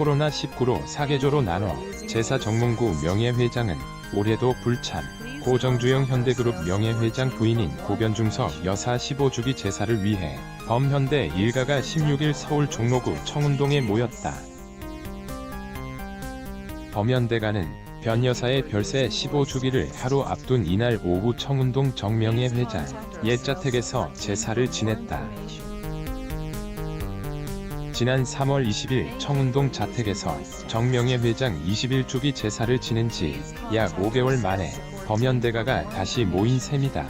코로나19로 사계조로 나눠 제사 정몽구 명예회장은 올해도 불참 고정주영 현대그룹 명예회장 부인인 고변중석 여사 15주기 제사를 위해 범현대 일가가 16일 서울 종로구 청운동에 모였다. 범현대가는 변 여사의 별세 15주기를 하루 앞둔 이날 오후 청운동 정명예 회장 옛자택에서 제사를 지냈다. 지난 3월 20일 청운동 자택에서 정명예 회장 21주기 제사를 지낸 지 약 5개월 만에 범현대가가 다시 모인 셈이다.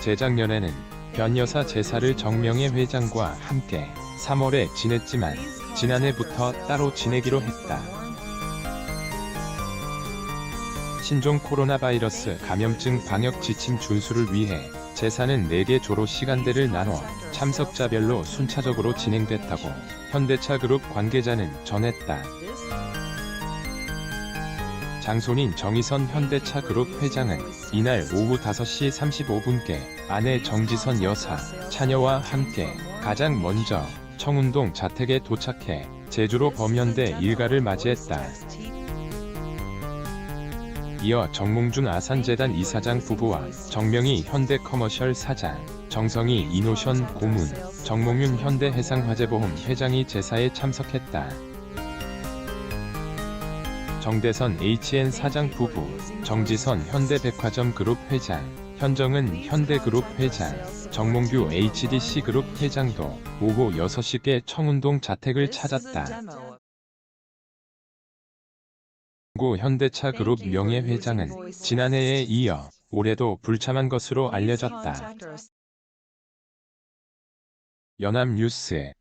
재작년에는 변여사 제사를 정명예 회장과 함께 3월에 지냈지만 지난해부터 따로 지내기로 했다. 신종 코로나 바이러스 감염증 방역 지침 준수를 위해 제사는 4개 조로 시간대를 나눠 참석자별로 순차적으로 진행됐다고 현대차 그룹 관계자는 전했다. 장손인 정의선 현대차 그룹 회장은 이날 오후 5시 35분께 아내 정지선 여사, 차녀와 함께 가장 먼저 청운동 자택에 도착해 제주로 범현대 일가를 맞이했다. 이어 정몽준 아산재단 이사장 부부와 정명희 현대커머셜 사장, 정성희 이노션 고문, 정몽윤 현대해상화재보험 회장이 제사에 참석했다. 정대선 HN 사장 부부, 정지선 현대백화점 그룹 회장, 현정은 현대그룹 회장, 정몽규 HDC 그룹 회장도 오후 6시께 청운동 자택을 찾았다. 고 현대차 그룹 명예회장은 지난해에 이어 올해도 불참한 것으로 알려졌다. 연합뉴스.